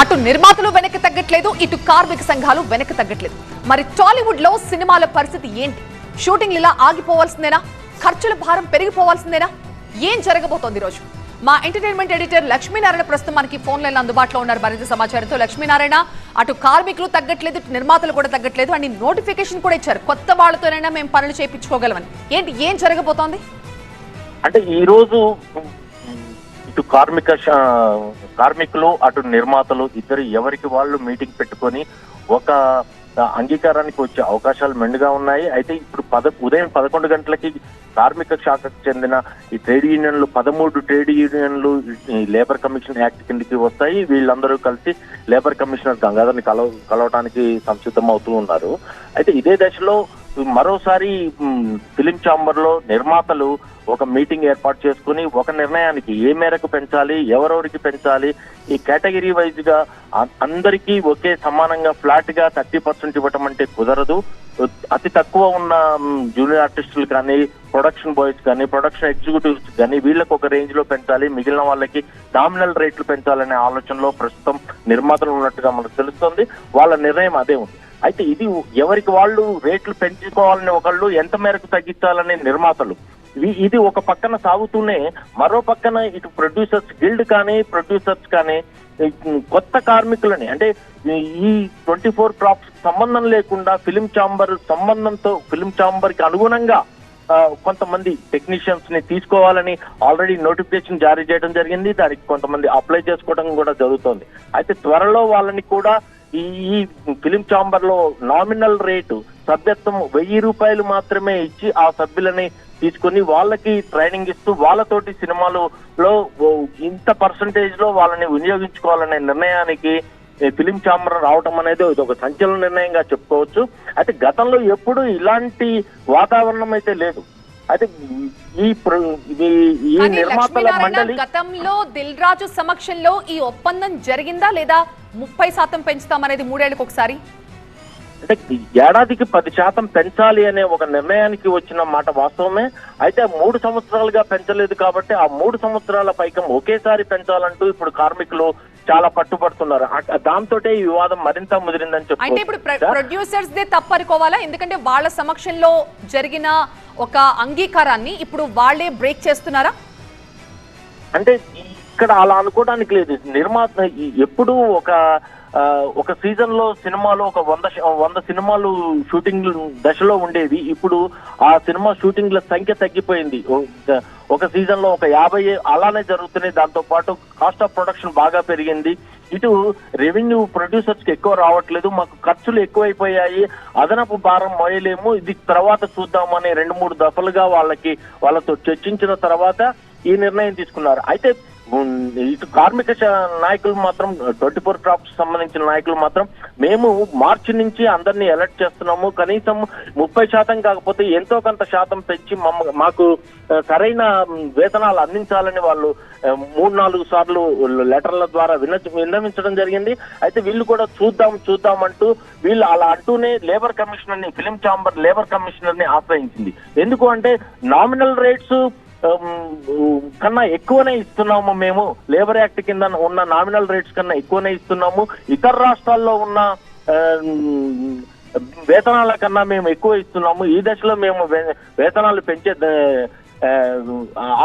అటు నిర్మాతలు వెనక్కి తగ్గట్లేదు ఇటు కార్మిక సంఘాలు వెనక్కి తగ్గట్లేదు. మరి టాలీవుడ్లో సినిమాల పరిస్థితి ఏంటి? షూటింగ్ ఇలా ఆగిపోవాల్సిందేనా? ఖర్చుల భారం పెరిగిపోవాల్సిందేనా? ఏం జరగబోతోంది రోజు మా ఎంటర్టైన్మెంట్ ఎడిటర్ లక్ష్మీనారాయణ ప్రస్తుతం మనకి ఫోన్ లైన్ అందుబాటులో ఉన్నారు. మరింత సమాచారంతో లక్ష్మీనారాయణ అటు కార్మికులు తగ్గట్లేదు ఇటు నిర్మాతలు కూడా తగ్గట్లేదు అని నోటిఫికేషన్ కూడా ఇచ్చారు. కొత్త వాళ్ళతోనైనా మేము పనులు చేయించుకోగలమని. ఏంటి ఏం జరగబోతోంది? అంటే ఈ రోజు ఇటు కార్మిక కార్మికులు అటు నిర్మాతలు ఇద్దరు ఎవరికి వాళ్ళు మీటింగ్ పెట్టుకొని ఒక అంగీకారానికి వచ్చే అవకాశాలు మెండుగా ఉన్నాయి. అయితే ఇప్పుడు పద ఉదయం పదకొండు గంటలకి కార్మిక శాఖకు చెందిన ఈ ట్రేడ్ యూనియన్లు పదమూడు ట్రేడ్ యూనియన్లు ఈ లేబర్ కమిషన్ యాక్ట్ కిందకి వస్తాయి. వీళ్ళందరూ కలిసి లేబర్ కమిషనర్ గంగాధర్ని కలవ కలవటానికి సంసిద్ధం అవుతూ ఉన్నారు. అయితే ఇదే దశలో మరోసారి ఫిలిం ఛాంబర్లో నిర్మాతలు ఒక మీటింగ్ ఏర్పాటు చేసుకుని ఒక నిర్ణయానికి ఏ మేరకు పెంచాలి ఎవరెవరికి పెంచాలి ఈ కేటగిరీ వైజ్గా అందరికీ ఒకే సమానంగా ఫ్లాట్గా థర్టీ పర్సెంట్ ఇవ్వటం అంటే కుదరదు. అతి తక్కువ ఉన్న జూనియర్ ఆర్టిస్టులు కానీ ప్రొడక్షన్ బాయ్స్ కానీ ప్రొడక్షన్ ఎగ్జిక్యూటివ్స్ కానీ వీళ్ళకి ఒక రేంజ్లో పెంచాలి. మిగిలిన వాళ్ళకి నామినల్ రేట్లు పెంచాలనే ఆలోచనలో ప్రస్తుతం నిర్మాతలు ఉన్నట్టుగా మనకు తెలుస్తుంది. వాళ్ళ నిర్ణయం అదే ఉంది. అయితే ఇది ఎవరికి వాళ్ళు రేట్లు పెంచుకోవాలని ఒకళ్ళు ఎంత మేరకు తగ్గించాలనే నిర్మాతలు. ఇది ఒక పక్కన సాగుతూనే మరో పక్కన ఇటు ప్రొడ్యూసర్స్ గిల్డ్ కానీ ప్రొడ్యూసర్స్ కానీ కొత్త కార్మికులని అంటే ఈ- ట్వంటీ ఫోర్ క్రాప్స్ సంబంధం లేకుండా ఫిలిం ఛాంబర్ సంబంధంతో ఫిలిం ఛాంబర్కి అనుగుణంగా కొంతమంది టెక్నీషియన్స్ని తీసుకోవాలని ఆల్రెడీ నోటిఫికేషన్ జారీ చేయడం జరిగింది. దానికి కొంతమంది అప్లై చేసుకోవడం కూడా జరుగుతోంది. అయితే త్వరలో వాళ్ళని కూడా ఈ ఈ ఫిలిం ఛాంబర్లో నామినల్ రేటు సభ్యత్వం వెయ్యి రూపాయలు మాత్రమే ఇచ్చి ఆ సభ్యులని తీసుకొని వాళ్ళకి ట్రైనింగ్ ఇస్తూ వాళ్ళతోటి సినిమాలలో ఓ ఇంత పర్సంటేజ్లో వాళ్ళని వినియోగించుకోవాలనే నిర్ణయానికి ఫిలిం ఛాంబర్ రావటం అనేది ఇది ఒక సంచలన నిర్ణయంగా చెప్పుకోవచ్చు. అయితే గతంలో ఎప్పుడు ఇలాంటి వాతావరణం అయితే లేదు. అయితే ఈ ఈ- నిర్మాతల మండలి గతంలో దిల్ రాజు సమక్షంలో ఈ ఒప్పందం జరిగిందా లేదా? ముప్పై శాతం పెంచుతామనేది మూడేళ్ళకు ఒకసారి అంటే ఏడాదికి పది శాతం పెంచాలి అనే ఒక నిర్ణయానికి వచ్చిన మాట వాస్తవమే. అయితే మూడు సంవత్సరాలుగా పెంచలేదు కాబట్టి ఆ మూడు సంవత్సరాల పైకం ఒకేసారి పెంచాలంటూ ఇప్పుడు కార్మికులు చాలా పట్టుబడుతున్నారు దాంతోటే ఈ వివాదం మరింత ముదిరిందని అంటే ఇప్పుడు చెప్పి ప్రొడ్యూసర్స్ దే తప్పనుకోవాలా? ఎందుకంటే వాళ్ళ సమక్షంలో జరిగిన ఒక అంగీకారాన్ని ఇప్పుడు వాళ్ళే బ్రేక్ చేస్తున్నారా? అంటే ఇక్కడ అలా అనుకోవడానికి లేదు. నిర్మాత ఎప్పుడూ ఒక ఒక సీజన్లో సినిమాలో ఒక వంద వంద సినిమాలు షూటింగ్ దశలో ఉండేవి ఇప్పుడు ఆ సినిమా షూటింగ్ల సంఖ్య తగ్గిపోయింది. ఒక- సీజన్లో ఒక యాభై అలానే జరుగుతున్నాయి. దాంతో పాటు కాస్ట్ ఆఫ్ ప్రొడక్షన్ బాగా పెరిగింది. ఇటు రెవెన్యూ ప్రొడ్యూసర్స్కి ఎక్కువ రావట్లేదు. మాకు ఖర్చులు ఎక్కువైపోయాయి. అదనపు భారం మోయలేము. ఇది తర్వాత చూద్దామని రెండు మూడు దఫలుగా వాళ్ళకి వాళ్ళతో చర్చించిన తర్వాత ఈ నిర్ణయం తీసుకున్నారు. అయితే ఇటు కార్మిక శా- నాయకులు మాత్రం ట్వంటీ ఫోర్ క్రాప్స్ సంబంధించిన నాయకులు మాత్రం మేము మార్చి నుంచి అందరినీ అలర్ట్ చేస్తున్నాము. కనీసం ముప్పై శాతం కాకపోతే ఎంతో కొంత శాతం పెంచి మమ్మ మాకు సరైన వేతనాలు అందించాలని వాళ్ళు మూడు నాలుగు సార్లు లెటర్ల ద్వారా విన్న విన్నవించడం జరిగింది. అయితే వీళ్ళు కూడా చూద్దాం చూద్దాం అంటూ వీళ్ళు అలా అంటూనే లేబర్ కమిషనర్ని ఫిలిం ఛాంబర్ లేబర్ కమిషనర్ని ఆశ్రయించింది. ఎందుకు అంటే నామినల్ రేట్స్ కన్నా ఎక్కువనే ఇస్తున్నాము మేము. లేబర్ యాక్ట్ కింద ఉన్న నామినల్ రేట్స్ కన్నా ఎక్కువనే ఇస్తున్నాము. ఇతర రాష్ట్రాల్లో ఉన్న ఆ, వేతనాల కన్నా మేము ఎక్కువ ఇస్తున్నాము. ఈ దశలో మేము వేతనాలు పెంచే ఆ,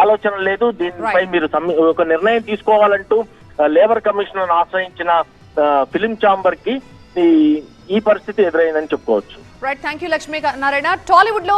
ఆలోచన లేదు. దీనిపై. మీరు ఒక నిర్ణయం తీసుకోవాలంటూ లేబర్ కమిషనర్ ఆశ్రయించిన ఫిలిం ఛాంబర్కి ఈ ఈ పరిస్థితి ఎదురైందని చెప్పుకోవచ్చు. Right thank you Lakshmi Narayana టాలీవుడ్లో